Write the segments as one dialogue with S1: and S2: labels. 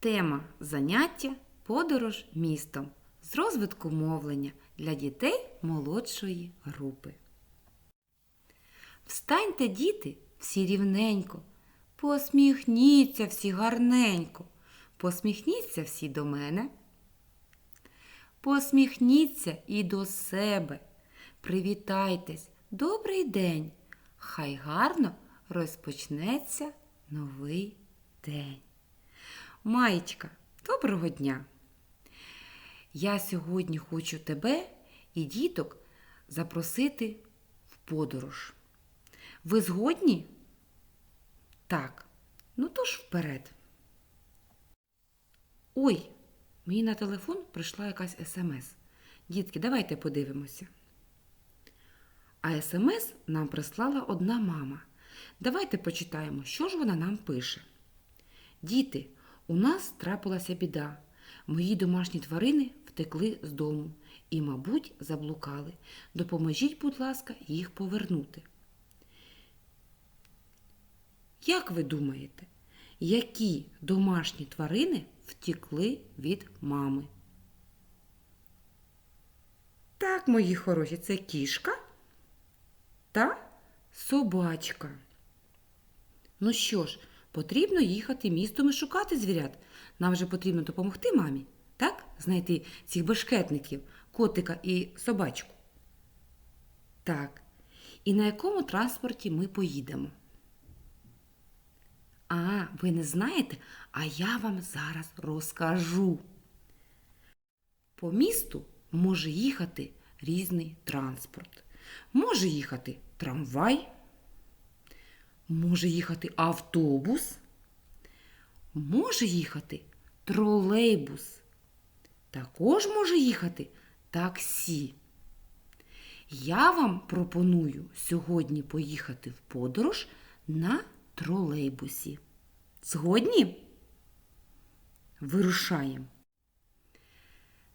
S1: Тема заняття подорож містом з розвитку мовлення для дітей молодшої групи. Встаньте, діти, всі рівненько, посміхніться всі гарненько, посміхніться всі до мене. Посміхніться і до себе. Привітайтесь, добрий день. Хай гарно розпочнеться новий день. Маєчка, доброго дня! Я сьогодні хочу тебе і діток запросити в подорож. Ви згодні? Так, ну то ж вперед. Ой, мені на телефон прийшла якась смс. Дітки, давайте подивимося. А смс нам прислала одна мама. Давайте почитаємо, що ж вона нам пише. Діти, у нас трапилася біда. Мої домашні тварини втекли з дому і, мабуть, заблукали. Допоможіть, будь ласка, їх повернути. Як ви думаєте, які домашні тварини втекли від мами? Так, мої хороші, це кішка та собачка. Ну що ж, потрібно їхати містом і шукати звірят. Нам же потрібно допомогти мамі, так? Знайти цих бешкетників, котика і собачку. Так. І на якому транспорті ми поїдемо? А, ви не знаєте? А я вам зараз розкажу. По місту може їхати різний транспорт. Може їхати трамвай, може їхати автобус, може їхати тролейбус. Також може їхати таксі. Я вам пропоную сьогодні поїхати в подорож на тролейбусі. Згодні? Вирушаємо.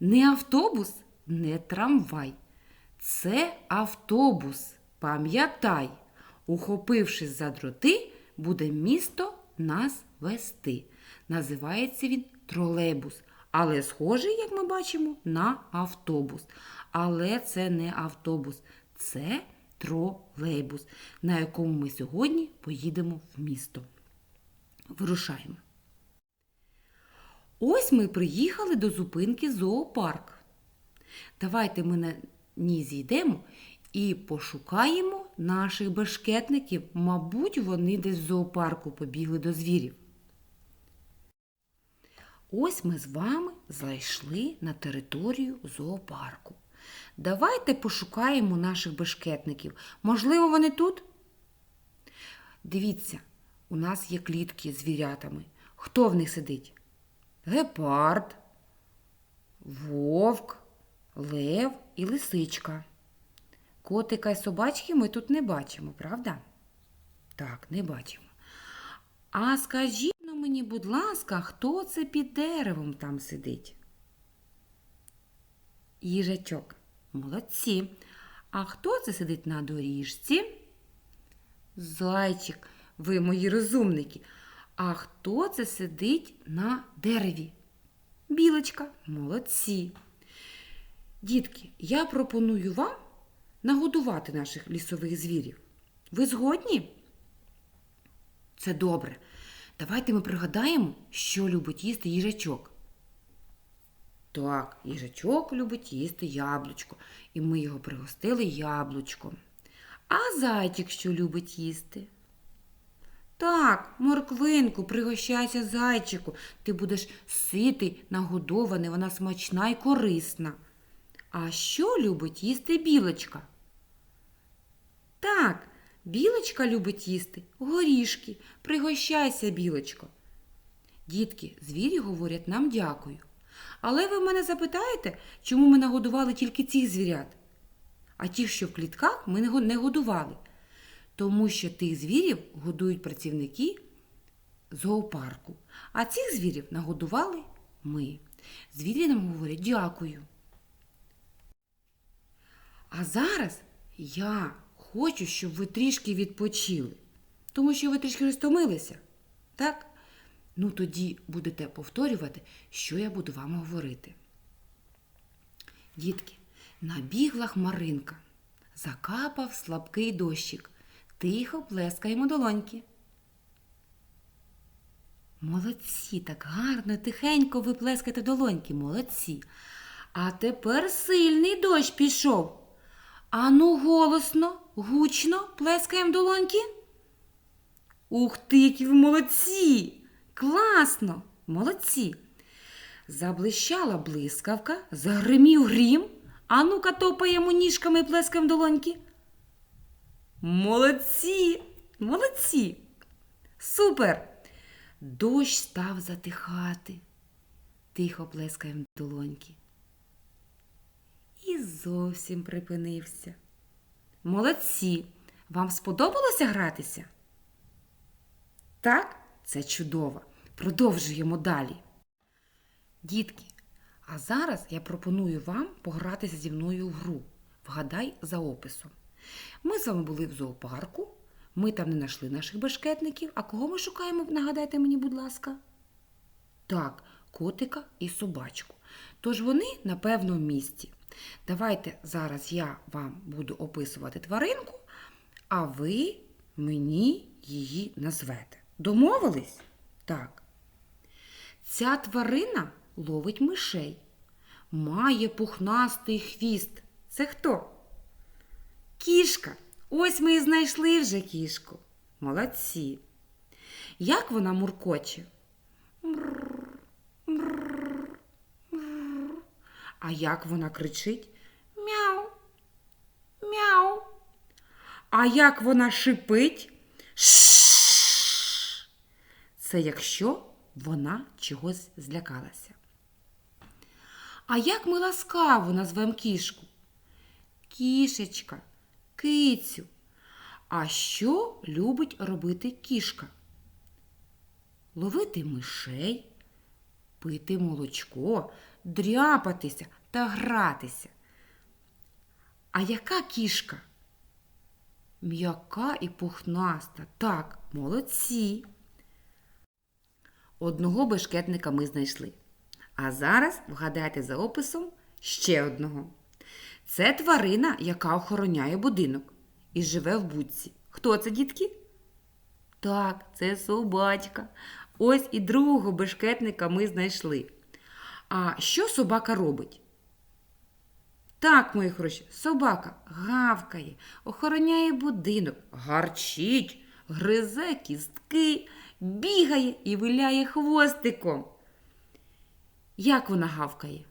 S1: Не автобус, не трамвай. Це автобус. Пам'ятай, ухопившись за дроти, буде місто нас вести. Називається він тролейбус, але схожий, як ми бачимо, на автобус. Але це не автобус, це тролейбус, на якому ми сьогодні поїдемо в місто. Вирушаємо. Ось ми приїхали до зупинки зоопарк. Давайте ми на ній зійдемо і пошукаємо наших бешкетників. Мабуть, вони десь в зоопарку побігли до звірів. Ось ми з вами зайшли на територію зоопарку. Давайте пошукаємо наших бешкетників. Можливо, вони тут? Дивіться, у нас є клітки з звірятами. Хто в них сидить? Гепард, вовк, лев і лисичка. Котика і собачки ми тут не бачимо, правда? Так, не бачимо. А скажіть ну мені, будь ласка, хто це під деревом там сидить? Їжачок. Молодці. А хто це сидить на доріжці? Зайчик, ви мої розумники. А хто це сидить на дереві? Білочка, молодці. Дітки, я пропоную вам нагодувати наших лісових звірів. Ви згодні? Це добре. Давайте ми пригадаємо, що любить їсти їжачок. Так, їжачок любить їсти яблучко, і ми його пригостили яблучком. А зайчик що любить їсти? Так, морквинку, пригощайся зайчику. Ти будеш ситий, нагодований, вона смачна і корисна. А що любить їсти білочка? Так, білочка любить їсти горішки. Пригощайся, білочко. Дітки, звірі говорять нам дякую. Але ви мене запитаєте, чому ми нагодували тільки цих звірят? А ті, що в клітках, ми не годували. Тому що тих звірів годують працівники зоопарку. А цих звірів нагодували ми. Звірі нам говорять дякую. А зараз я хочу, щоб ви трішки відпочили, тому що ви трішки розтомилися. Так? Ну, тоді будете повторювати, що я буду вам говорити. Дітки, набігла хмаринка, закапав слабкий дощик, тихо плескаємо долоньки. Молодці, так гарно, тихенько ви плескаєте долоньки, молодці. А тепер сильний дощ пішов. Ану голосно, гучно плескаємо долоньки. Ух ти, які ви молодці! Класно! Молодці! Заблищала блискавка, загримів грім. А ну-ка топаємо ніжками і плескаємо долоньки. Молодці! Молодці! Супер! Дощ став затихати. Тихо плескаємо долоньки. Зовсім припинився. Молодці! Вам сподобалося гратися? Так, це чудово. Продовжуємо далі. Дітки, а зараз я пропоную вам погратися зі мною в гру. Вгадай за описом. Ми з вами були в зоопарку. Ми там не знайшли наших бешкетників. А кого ми шукаємо? Нагадайте мені, будь ласка. Так, котика і собачку. Тож вони на певному місці. Давайте зараз я вам буду описувати тваринку, а ви мені її назвете. Домовились? Так. Ця тварина ловить мишей. Має пухнастий хвіст. Це хто? Кішка. Ось ми і знайшли вже кішку. Молодці. Як вона муркоче? А як вона кричить? Мяу, мяу. А як вона шипить? Шш. Це якщо вона чогось злякалася. А як ми ласкаво назвемо кішку? Кішечка, кицю. А що любить робити кішка? Ловити мишей, пити молочко, дряпатися та гратися. А яка кішка? М'яка і пухнаста. Так, молодці. Одного бешкетника ми знайшли. А зараз вгадайте за описом ще одного. Це тварина, яка охороняє будинок і живе в будці. Хто це, дітки? Так, це собачка. Ось і другого бешкетника ми знайшли. А що собака робить? Так, мої хороші, собака гавкає, охороняє будинок, гарчить, гризе кістки, бігає і виляє хвостиком. Як вона гавкає?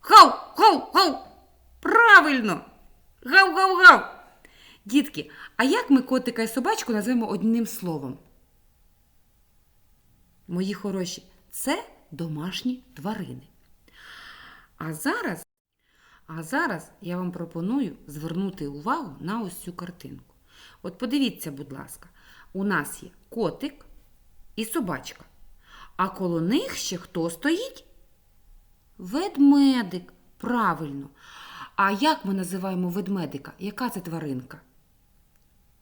S1: Гав, гав, гав! Правильно! Гав, гав, гав! Дітки, а як ми котика і собачку назвемо одним словом? Мої хороші, це домашні тварини. А зараз, а зараз я вам пропоную звернути увагу на ось цю картинку. От подивіться, будь ласка, у нас є котик і собачка. А коло них ще хто стоїть? Ведмедик, правильно. А як ми називаємо ведмедика? Яка це тваринка?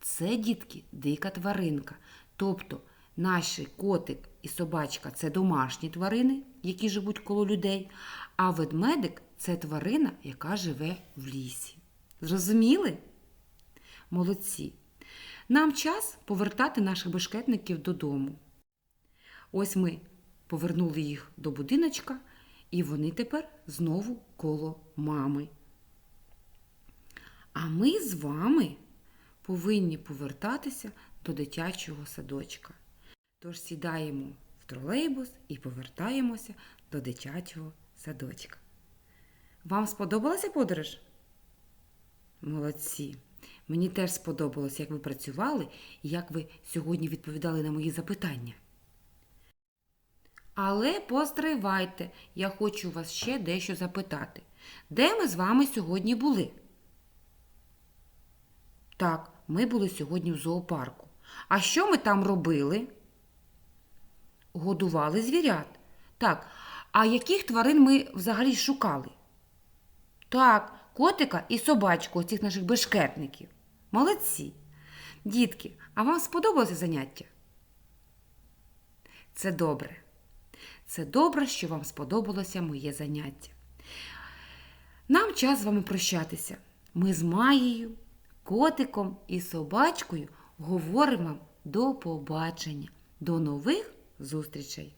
S1: Це, дітки, дика тваринка. Тобто наші котик і собачка це домашні тварини, які живуть коло людей, а ведмедик це тварина, яка живе в лісі. Зрозуміли? Молодці. Нам час повертати наших бешкетників додому. Ось ми повернули їх до будиночка, і вони тепер знову коло мами. А ми з вами повинні повертатися до дитячого садочка. Тож сідаємо в тролейбус і повертаємося до дитячого садочка. Вам сподобалася подорож? Молодці! Мені теж сподобалось, як ви працювали і як ви сьогодні відповідали на мої запитання. Але постривайте, я хочу вас ще дещо запитати. Де ми з вами сьогодні були? Так, ми були сьогодні в зоопарку. А що ми там робили? Годували звірят. Так, а яких тварин ми взагалі шукали? Так, котика і собачку оцих наших бешкетників. Молодці. Дітки, а вам сподобалося заняття? Це добре. Це добре, що вам сподобалося моє заняття. Нам час з вами прощатися. Ми з Маєю, котиком і собачкою говоримо до побачення, до нових зустрічей!